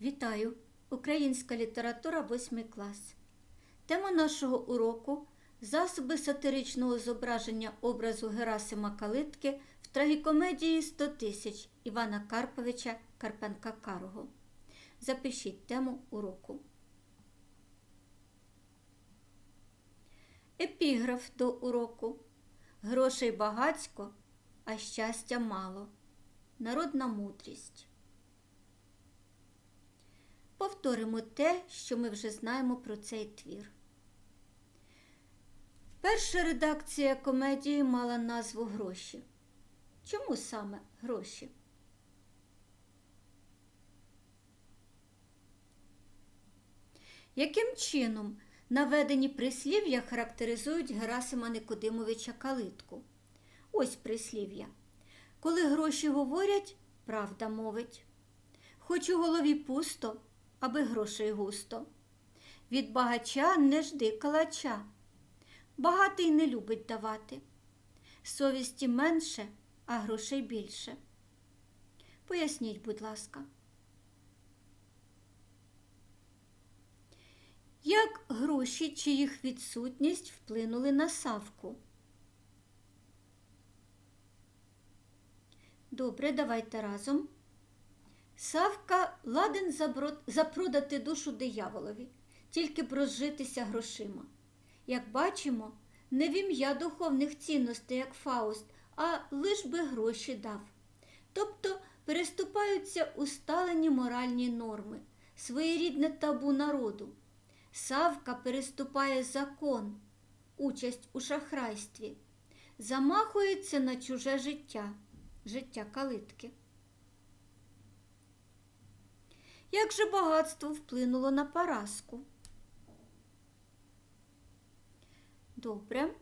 Вітаю! Українська література 8 клас. Тема нашого уроку засоби сатиричного зображення образу Герасима Калитки в трагікомедії 100 тисяч Івана Карповича Карпенка Карого. Запишіть тему уроку. Епіграф до уроку. Грошей багацько, а щастя мало. Народна мудрість. Повторимо те, що ми вже знаємо про цей твір. Перша редакція комедії мала назву Гроші. Чому саме гроші? Яким чином наведені прислів'я характеризують Герасима Никодимовича Калитку? Ось прислів'я. Коли гроші говорять, правда мовить. Хоч у голові пусто, аби грошей густо. Від багача не жди калача. Багатий не любить давати. Совісті менше, а грошей більше. Поясніть, будь ласка. Як гроші чи їх відсутність вплинули на Савку? Добре, давайте разом. Савка ладен запродати душу дияволові, тільки б розжитися грошима. Як бачимо, не в ім'я духовних цінностей, як Фауст, а лиш би гроші дав. Тобто переступаються усталені моральні норми, своєрідне табу народу. Савка переступає закон, участь у шахрайстві, замахується на чуже життя, життя калитки. Як же багатство вплинуло на Параску? Добре.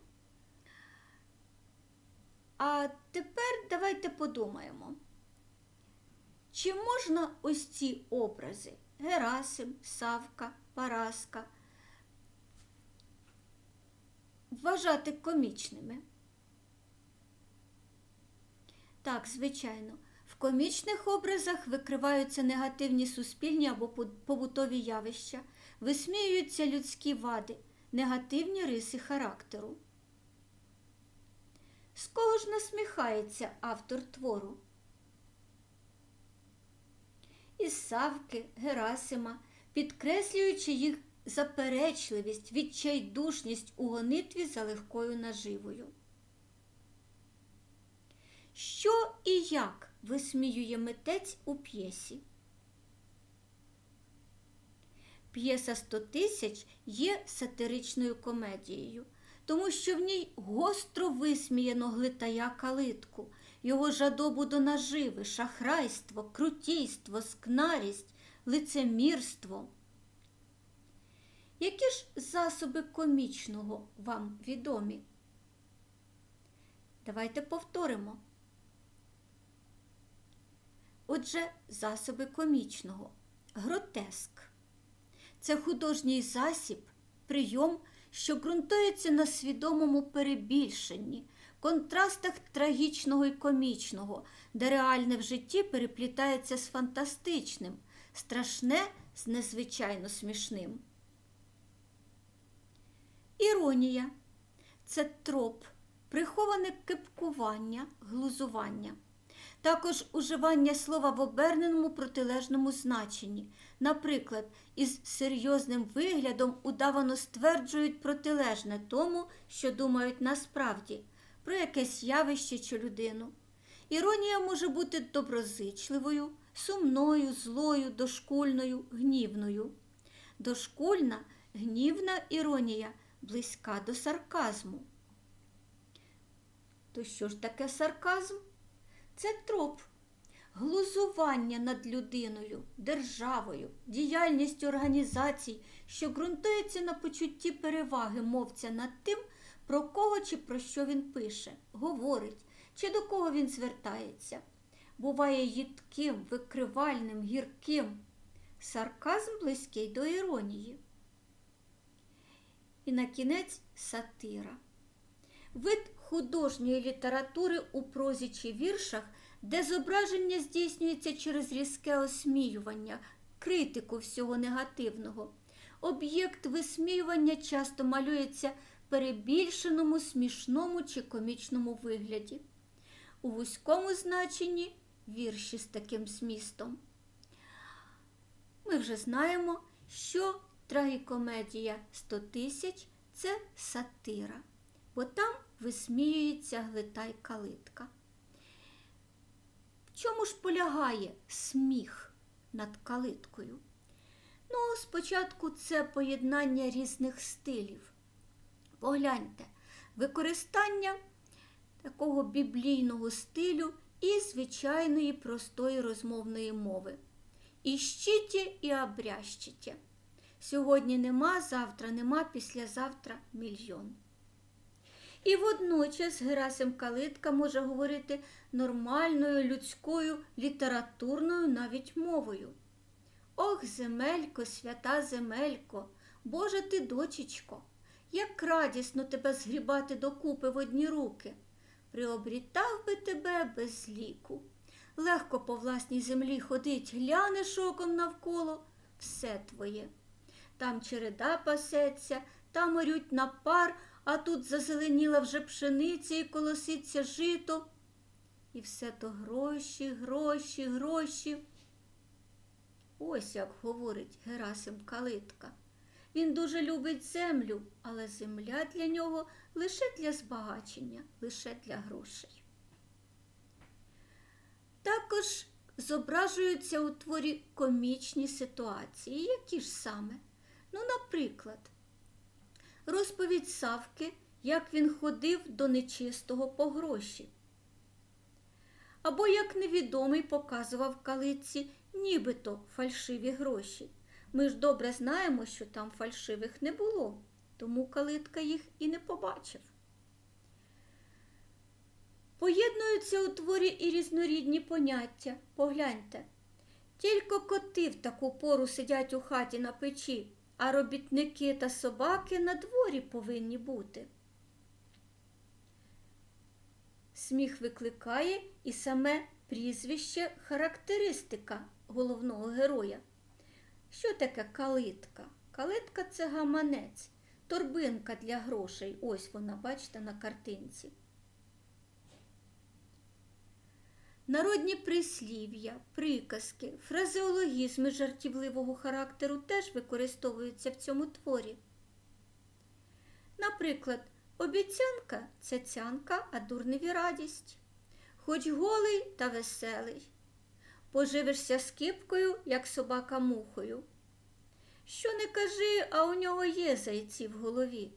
А тепер давайте подумаємо, чи можна ось ці образи Герасим, Савка, Параска вважати комічними? Так, звичайно. Комічних образах викриваються негативні суспільні або побутові явища, висміюються людські вади, негативні риси характеру. З кого ж насміхається автор твору? Із Савки, Герасима, підкреслюючи їх заперечливість, відчайдушність у гонитві за легкою наживою. Що і як висміює митець у п'єсі? П'єса «100 тисяч є сатиричною комедією, тому що в ній гостро висміяно глитая калитку, його жадобу до наживи, шахрайство, крутійство, скнарість, лицемірство. Які ж засоби комічного вам відомі? Давайте повторимо. Отже, засоби комічного. Гротеск. Це художній засіб, прийом, що ґрунтується на свідомому перебільшенні, контрастах трагічного і комічного, де реальне в житті переплітається з фантастичним, страшне з незвичайно смішним. Іронія це троп, приховане кипкування, глузування. Також уживання слова в оберненому протилежному значенні. Наприклад, із серйозним виглядом удавано стверджують протилежне тому, що думають насправді, про якесь явище чи людину. Іронія може бути доброзичливою, сумною, злою, дошкульною, гнівною. Дошкульна, гнівна іронія близька до сарказму. То що ж таке сарказм? Це троп, глузування над людиною, державою, діяльністю організацій, що ґрунтується на почутті переваги мовця над тим, про кого чи про що він пише, говорить, чи до кого він звертається. Буває їдким, викривальним, гірким. Сарказм близький до іронії. І на кінець сатира. Вид художньої літератури у прозі чи віршах, де зображення здійснюється через різке осміювання, критику всього негативного. Об'єкт висміювання часто малюється перебільшеному, смішному чи комічному вигляді. У вузькому значенні вірші з таким змістом. Ми вже знаємо, що трагікомедія 100 тисяч це сатира, бо там висміюється глита й калитка. В чому ж полягає сміх над калиткою? Ну, спочатку це поєднання різних стилів. Погляньте, використання такого біблійного стилю і звичайної простої розмовної мови. Іщите і обрящите. Сьогодні нема, завтра нема, післязавтра мільйон. І водночас Герасим Калитка може говорити нормальною людською літературною навіть мовою. Ох, земелько, свята земелько, Божа ти, дочечко, як радісно тебе згрібати докупи в одні руки. Приобрітав би тебе без ліку. Легко по власній землі ходить, глянеш оком навколо, все твоє. Там череда пасеться, там орють на пар, а тут зазеленіла вже пшениця і колоситься жито. І все то гроші, гроші, гроші. Ось як говорить Герасим Калитка. Він дуже любить землю, але земля для нього лише для збагачення, лише для грошей. Також зображуються у творі комічні ситуації, які ж саме. Ну, наприклад, розповідь Савки, як він ходив до нечистого по гроші. Або як невідомий показував калиці нібито фальшиві гроші. Ми ж добре знаємо, що там фальшивих не було, тому калитка їх і не побачив. Поєднуються у творі і різнорідні поняття. Погляньте. Тільки коти в таку пору сидять у хаті на печі, а робітники та собаки на дворі повинні бути. Сміх викликає і саме прізвище характеристика головного героя. Що таке калитка? Калитка це гаманець, торбинка для грошей. Ось вона, бачите, на картинці. Народні прислів'я, приказки, фразеологізми жартівливого характеру теж використовуються в цьому творі. Наприклад, обіцянка це цянка, а дурневі радість. Хоч голий та веселий. Поживишся скипкою, як собака мухою. Що не кажи, а у нього є зайці в голові.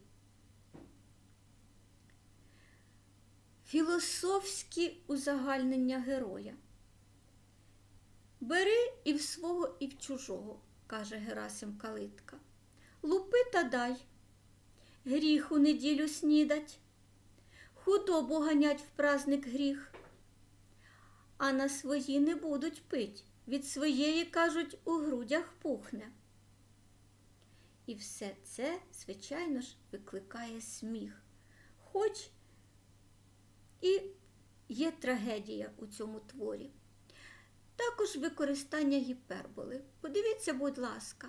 Філософські узагальнення героя. Бери і в свого, і в чужого, каже Герасим Калитка. Лупи та дай, гріх у неділю снідать, худобу ганять в праздник гріх, а на свої не будуть пить, від своєї, кажуть, у грудях пухне. І все це, звичайно ж, викликає сміх. Хоч і є трагедія у цьому творі. Також використання гіперболи. Подивіться, будь ласка,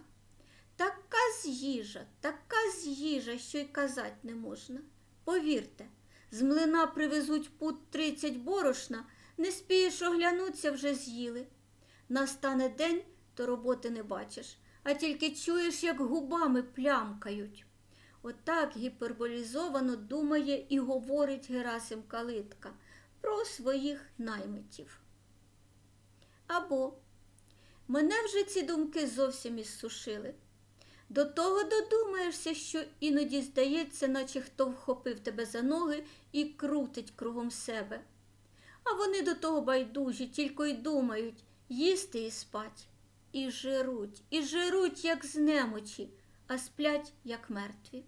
така з'їжа, така з'їжа, що й казати не можна. Повірте, з млина привезуть пут 30 борошна, не спієш оглянуться, вже з'їли. Настане день, то роботи не бачиш, а тільки чуєш, як губами плямкають. Отак гіперболізовано думає і говорить Герасим Калитка про своїх наймитів. Або мене вже ці думки зовсім ізсушили. До того додумаєшся, що іноді здається, наче хто вхопив тебе за ноги і крутить кругом себе. А вони до того байдужі, тільки й думають їсти і спать. І жируть, і жируть, як з немочі, а сплять, як мертві.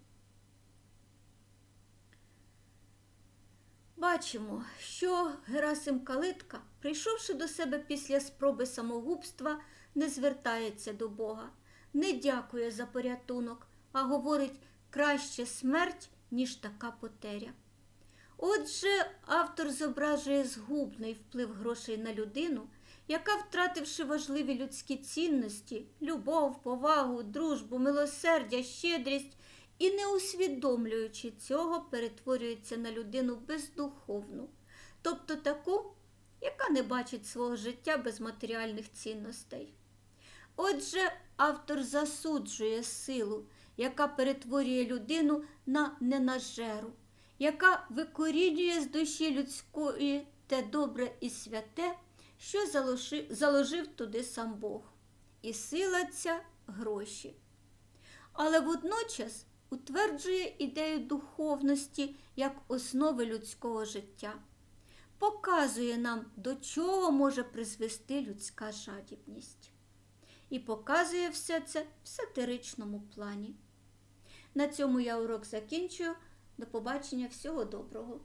Бачимо, що Герасим Калитка, прийшовши до себе після спроби самогубства, не звертається до Бога, не дякує за порятунок, а говорить краще смерть, ніж така потеря. Отже, автор зображує згубний вплив грошей на людину, яка, втративши важливі людські цінності, любов, повагу, дружбу, милосердя, щедрість і не усвідомлюючи цього, перетворюється на людину бездуховну, тобто таку, яка не бачить свого життя без матеріальних цінностей. Отже, автор засуджує силу, яка перетворює людину на ненажеру, яка викорінює з душі людської те добре і святе, що заложив, заложив туди сам Бог. І сила ця гроші. Але водночас утверджує ідею духовності як основи людського життя, показує нам, до чого може призвести людська жадібність. І показує все це в сатиричному плані. На цьому я урок закінчую. До побачення, всього доброго!